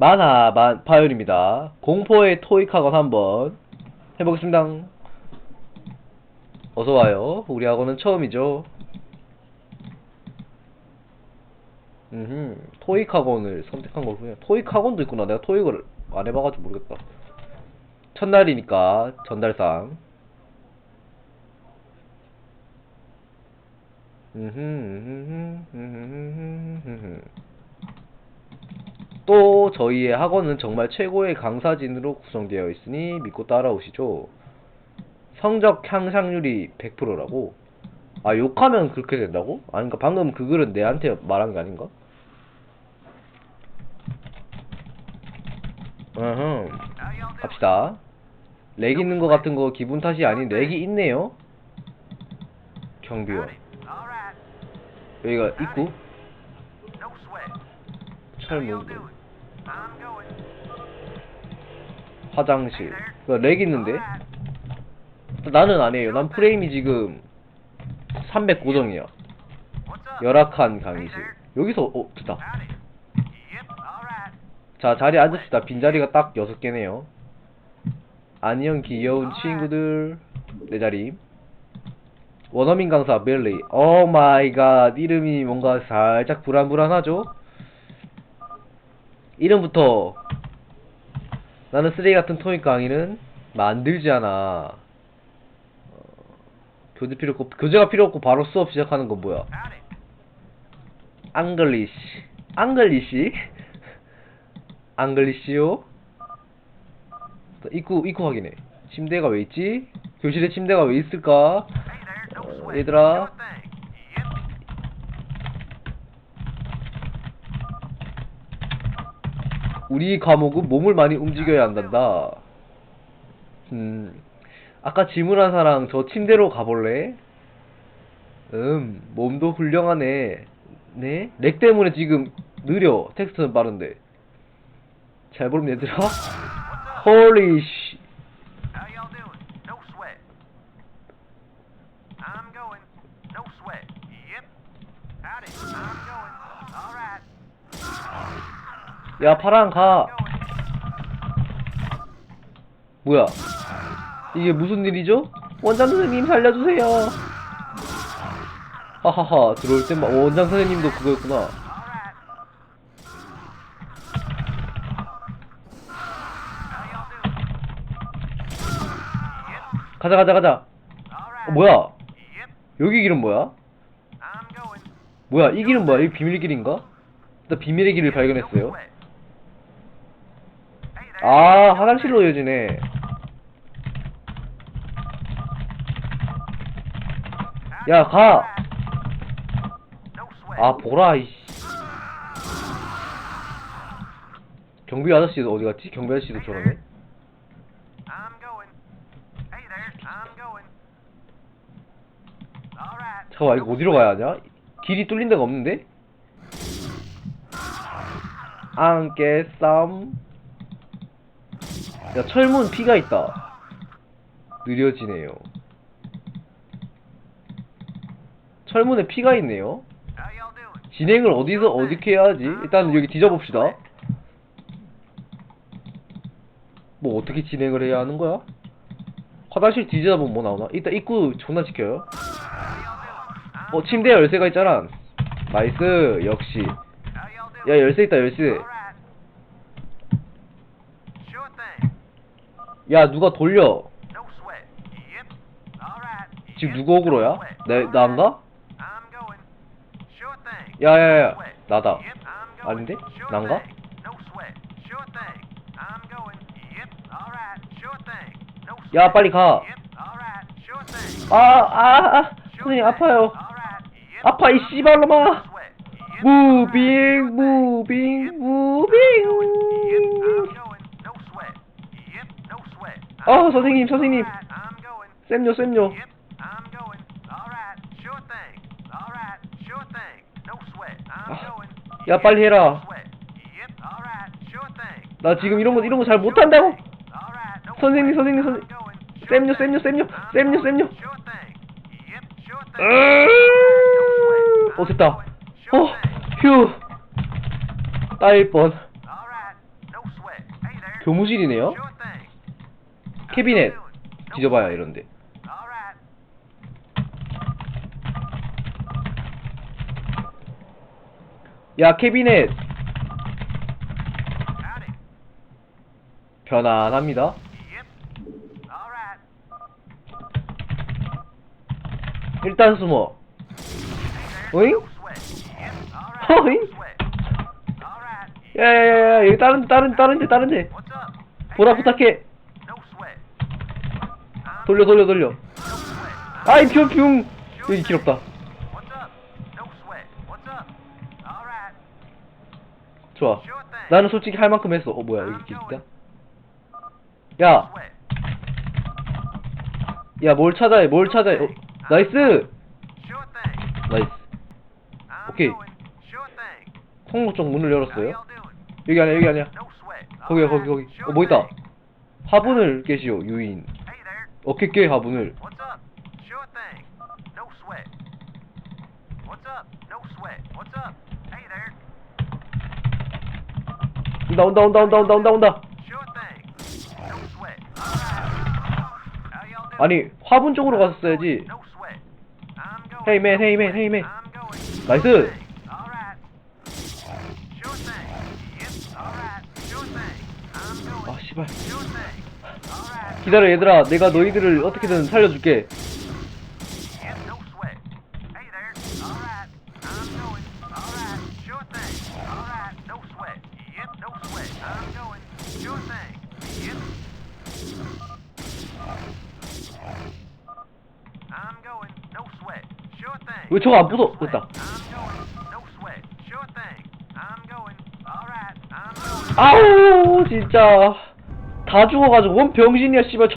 만화 만 파열입니다. 공포의 토익 학원 한번 해보겠습니다. 어서 와요. 우리 학원은 처음이죠. 음, 토익 학원을 선택한 거군요. 토익 학원도 있구나. 내가 토익을 안 해봐가지고 모르겠다. 첫날이니까 전달상. 음흠, 또 저희의 학원은 정말 최고의 강사진으로 구성되어 있으니 믿고 따라오시죠. 성적 향상률이 100%라고? 아 욕하면 그렇게 된다고? 아닌가 방금 그 글은 내한테 말한 게 아닌가? 으흠 갑시다 렉 있는 거 같은 거 기분 탓이 아닌 렉이 있네요 경비원 여기가 입구 철문 화장실. 그렉 있는데? 나는 아니에요. 난 프레임이 지금 300 고정이야. 열악한 강의실. 여기서 어 됐다. 자 자리에 앉읍시다. 빈자리가 딱 6개네요. 안녕 귀여운 친구들. 내 자리. 원어민 강사 벨리 오 마이 갓 이름이 뭔가 살짝 불안불안하죠 이름부터. 나는 쓰레기 같은 토익 강의는 만들지 않아. 어, 교재 필요 없고 교재가 필요 없고 바로 수업 시작하는 건 뭐야? 앙글리시. 앙글리시? 앙글리시요? 입구 입구 확인해. 침대가 왜 있지? 교실에 침대가 왜 있을까? 어, 얘들아 우리 과목은 몸을 많이 움직여야 한단다. 음, 아까 질문한 사람 저 침대로 가볼래? 음, 몸도 훌륭하네. 네? 렉 때문에 지금 느려. 텍스트는 빠른데. 잘 보면 얘들아. I'm 야, 파랑 가. 뭐야? 이게 무슨 일이죠? 원장 선생님 살려주세요. 하하하, 들어올 때만, 어, 원장 선생님도 그거였구나. 가자, 가자, 가자. 어. 뭐야? 여기 길은 뭐야? 뭐야, 이 길은 뭐야? 이 비밀 길인가? 나 비밀의 길을 발견했어요. No sweat. Hey there. 아, 화장실로 이어지네. Howdy. 야, 가! No sweat. 아, 보라, 이씨. 경비 아저씨도 어디 갔지? 경비 아저씨도 저러네. 잠깐만, 이거 어디로 가야 하냐? 길이 뚫린 데가 없는데? 안개 쌈. 야, 철문 피가 있다. 느려지네요. 철문에 피가 있네요. 진행을 어디서 어떻게 해야 하지? 일단 여기 뒤져봅시다. 뭐 어떻게 진행을 해야 하는 거야? 화장실 뒤져보면 뭐 나오나? 일단 입구 존나 지켜요. 어 침대 열쇠가 있잖아. 나이스 역시. 야 열쇠 있다 열쇠. 야 누가 돌려? 지금. 누구 sweat. 내 나인가? 야야야. 나다. 아닌데? 난가? 야 빨리 가. Yep. All right. Sure thing. 아아 아, 선생님. 아파요. 아파 이 씨발놈아. 무빙 무빙 무빙. I'm going. No sweat. Yep, no sweat. 아 선생님. 선생님. 쌤요 쌤요. 아. 야, 빨리 해라. 나 지금 이런 거 이런 거 잘 못한다고. 선생님. 선생님. Sure 쌤요. 쌤요, 쌤요, 쌤요. 쌤요. 어, 됐다. going. Sure 어, thing. 휴. 따일 뻔. 교무실이네요? 캐비넷. 뒤져봐야. 이런데. 야, 캐비넷. 편안합니다. 일단 숨어. All right. 야야야야, 여기 다른, 다른, 다른 데, 다른 데. 보라. 부탁해. 돌려, 돌려, 돌려. 아이, 뿅뿅. 여기 길었다. 좋아. 나는 솔직히 할 만큼 했어. 어, 뭐야, 여기 길 있다. 야. 야, 뭘 찾아해, 뭘 찾아해. 어, 나이스! 나이스. 오케이. 통로 쪽 문을 열었어요. 여기 아니야, 여기 아니야. 거기야, 거기. 거기. 어, 뭐 있다. 화분을 깨시오, 유인. Hey there. 어깨 깨, 화분을. 온다, 온다, 온다, 온다, 온다, 온다, 온다. 아니, 화분 쪽으로 갔었어야지. Man. I'm going. 나이스. 아, 씨발. 기다려, 얘들아. 내가 너희들을 어떻게든 살려줄게. 왜 저거 안 sweat. 됐다. 아우, 진짜. 다 죽어가지고, 뭔 병신이야, 씨발.